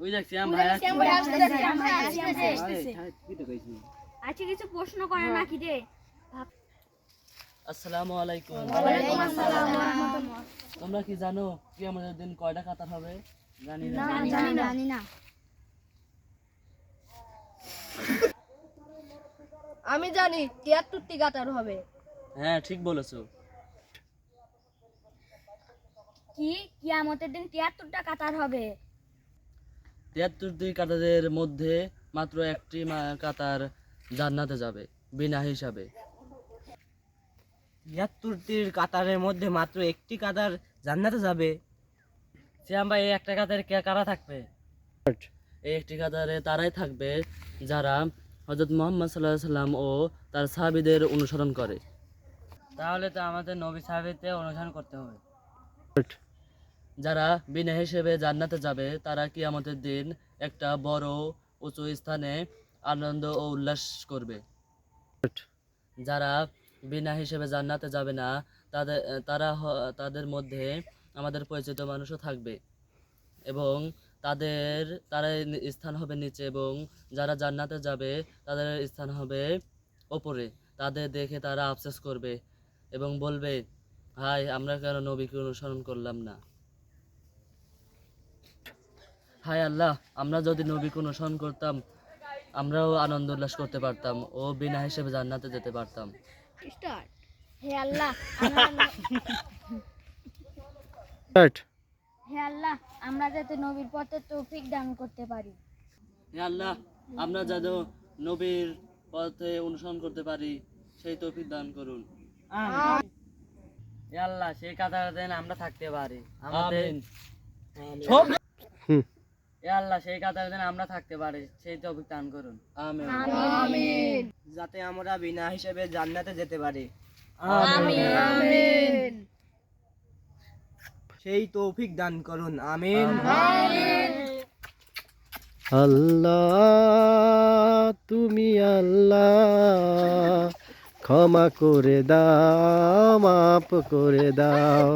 ওই দেখ শ্যাম ভাই আসছে। আচ্ছা কিছু প্রশ্ন করে নাকি রে? আসসালামু আলাইকুম। তোমরা কি জানো কি আমাদের দিন কয়টা কাতার হবে? জানি না। জানি না। আমি জানি তিয়াত্তরটি কাতার হবে। হ্যাঁ ঠিক বলেছ। কি? কিয়ামতের দিন তিয়াত্তরটা কাতার হবে। তিয়াত্তরটি কাতারের মধ্যে মাত্র একটি কাতার জান্নাতে যাবে, বিনা হিসাবে। তিয়াত্তরটির কাতারের মধ্যে মাত্র একটি কাতার জান্নাতে যাবে। শ্যাম ভাই, এই একটা কাতারে কে কারা থাকবে? এই একটি কাতারে তারাই থাকবে যারা হজরত মোহাম্মদ সাল্লাহ সাল্লাম ও তার সাহাবিদের অনুসরণ করে। তাহলে তো আমাদের নবী সাহাবিতে অনুসরণ করতে হবে। যারা বিনা হিসেবে জান্নাতে যাবে, তারা কি আমাদের দিন একটা বড় উঁচু স্থানে আনন্দ ও উল্লাস করবে? যারা বিনা হিসেবে জান্নাতে যাবে না, তাদের, তারা তাদের মধ্যে আমাদের পরিচিত মানুষও থাকবে এবং তাদের তারা স্থান হবে নিচে এবং যারা জান্নাতে যাবে, তাদের স্থান হবে ওপরে। তাদের দেখে তারা আফসোস করবে এবং বলবে হাই আমরা কেন নবীকে অনুসরণ করলাম না? হায় আল্লাহ আমরা যদি নবীকে অনুসরণ করতাম আমরাও আনন্দ উল্লাস করতে পারতাম ও বিনা হিসেবে জান্নাতে যেতে পারতাম। হে আল্লাহ হে আল্লাহ আমরা যাতে নবীর পথে তৌফিক দান করতে পারি। হে আল্লাহ আমরা যেন নবীর পথে অনুসরণ করতে পারি সেই তৌফিক দান করুন। হে আল্লাহ সেই কাতারে আমরা থাকতে পারি। আমাদের আল্লাহ সেই কাতারে যেন আমরা থাকতে পারি সেই তৌফিক দান করুন। আমিন। যাতে আমরা বিনা হিসেবে জান্নাতে যেতে পারি। সেই তৌফিক দান করুন। আমিন। আল্লাহ তুমি আল্লাহ ক্ষমা করে দাও মাপ করে দাও।